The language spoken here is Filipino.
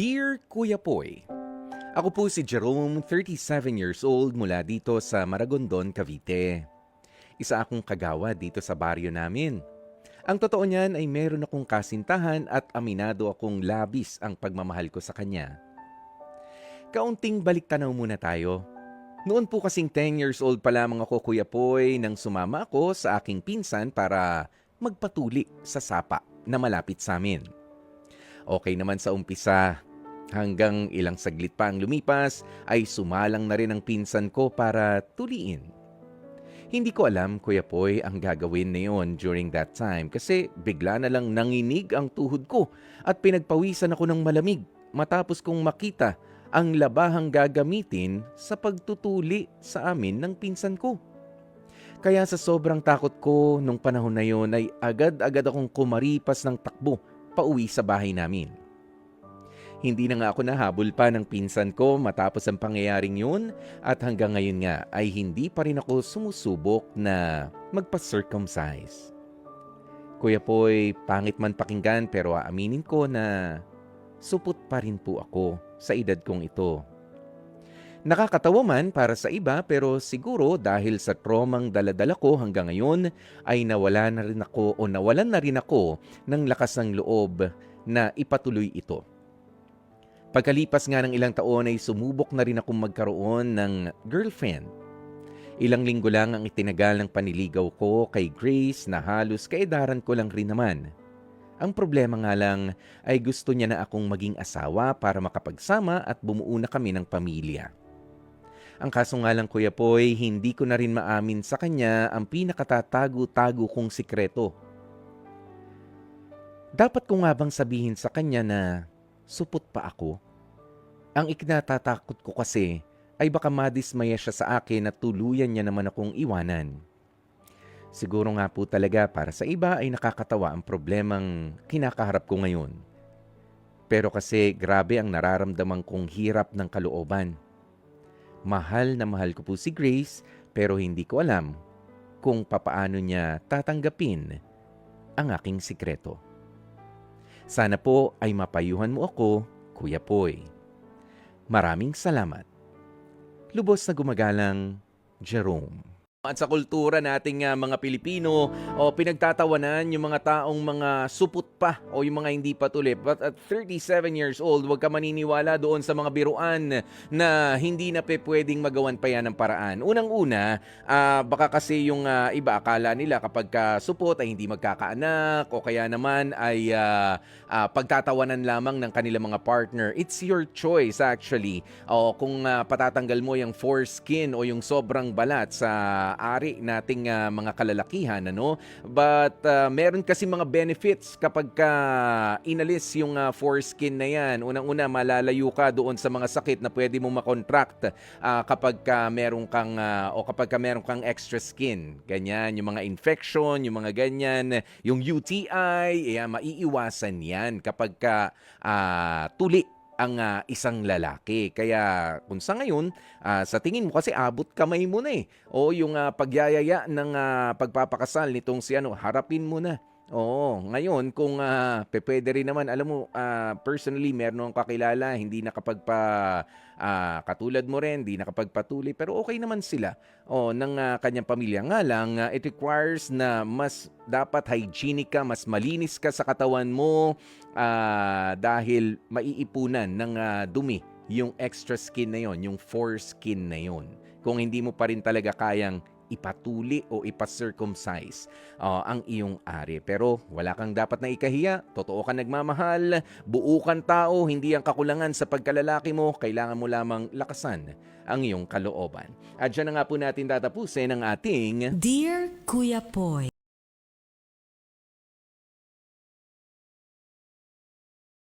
Dear Kuya Poy, Ako po si Jerome, 37 years old mula dito sa Maragondon, Cavite. Isa akong kagawa dito sa baryo namin. Ang totoo niyan ay meron akong kasintahan at aminado akong labis ang pagmamahal ko sa kanya. Kaunting balik tanaw muna tayo. Noon po kasing 10 years old pa lamang ako Kuya Poy nang sumama ako sa aking pinsan para magpatuli sa sapa na malapit sa amin. Okay naman sa umpisa. Hanggang ilang saglit pa ang lumipas ay sumalang na rin ang pinsan ko para tuliin. Hindi ko alam, Kuya Poy, ang gagawin na yon during that time kasi bigla na lang nanginig ang tuhod ko at pinagpawisan ako ng malamig matapos kong makita ang labahang gagamitin sa pagtutuli sa amin ng pinsan ko. Kaya sa sobrang takot ko nung panahon na yon ay agad-agad akong kumaripas ng takbo pauwi sa bahay namin. Hindi na nga ako nahabol pa ng pinsan ko matapos ang pangyayaring yun at hanggang ngayon nga ay hindi pa rin ako sumusubok na magpa-circumcise. Kuya Poy, pangit man pakinggan pero aaminin ko na supot pa rin po ako sa edad kong ito. Nakakatawa man para sa iba pero siguro dahil sa tromang daladala ko hanggang ngayon ay nawala na rin ako o nawalan na rin ako ng lakas ng loob na ipatuloy ito. Pagkalipas nga ng ilang taon ay sumubok na rin akong magkaroon ng girlfriend. Ilang linggo lang ang itinagal ng paniligaw ko kay Grace na halos kaedaran ko lang rin naman. Ang problema nga lang ay gusto niya na akong maging asawa para makapagsama at bumuo na kami ng pamilya. Ang kaso nga lang Kuya Poy, hindi ko na rin maamin sa kanya ang pinakatatago-tago kong sikreto. Dapat ko nga bang sabihin sa kanya na supot pa ako? Ang ikinatatakot ko kasi ay baka madismaya siya sa akin at tuluyan niya naman akong iwanan. Siguro nga po talaga para sa iba ay nakakatawa ang problemang kinakaharap ko ngayon. Pero kasi grabe ang nararamdaman kong hirap ng kalooban. Mahal na mahal ko po si Grace pero hindi ko alam kung papaano niya tatanggapin ang aking sikreto. Sana po ay mapayuhan mo ako, Kuya Poy. Maraming salamat. Lubos na gumagalang, Jerome. At sa kultura nating ah, mga Pilipino, o pinagtatawanan yung mga taong mga supot pa o yung mga hindi pa tuli. But at 37 years old, huwag ka maniniwala doon sa mga biruan na hindi na pwedeng magawan pa yan ng paraan. Unang-una, ah, baka kasi yung ah, iba akala nila kapag ka supot ay hindi magkakaanak o kaya naman ay ah, ah, pagtatawanan lamang ng kanilang mga partner. It's your choice actually. O kung ah, patatanggal mo yung foreskin o yung sobrang balat sa ari nating ah, mga kalalakihan ano? But ah, meron kasi mga benefits kapag ka inalis yung ah, foreskin na yan. Unang-una malalayo ka doon sa mga sakit na pwede mo makontract ah, kapag ka meron kang ah, o kapag ka meron kang extra skin. Ganyan yung mga infection yung mga ganyan yung UTI eh, maiiwasan yan kapag ka ah, tuli ang ah, isang lalaki. Kaya kung sa ngayon, ah, sa tingin mo kasi abot kamay mo na eh. O yung ah, pagyayaya ng ah, pagpapakasal nitong si ano, harapin mo na. Oo, ngayon kung uh, pwede rin naman, alam mo, ah, personally, meron akong kakilala, hindi nakapagpa, ah, katulad mo rin, hindi nakapagpatuli, pero okay naman sila o ng ah, kanyang pamilya. Nga lang, ah, it requires na mas dapat hygienic ka, mas malinis ka sa katawan mo ah, dahil maiipunan ng ah, dumi yung extra skin na yon, yung foreskin na yon. Kung hindi mo pa rin talaga kayang ipatuli o ipacircumcise ah, ang iyong ari. Pero wala kang dapat na ikahiya, totoo ka nagmamahal, buo kang tao, hindi ang kakulangan sa pagkalalaki mo, kailangan mo lamang lakasan ang iyong kalooban. At dyan na nga po natin tatapusin ang ating Dear Kuya Poy,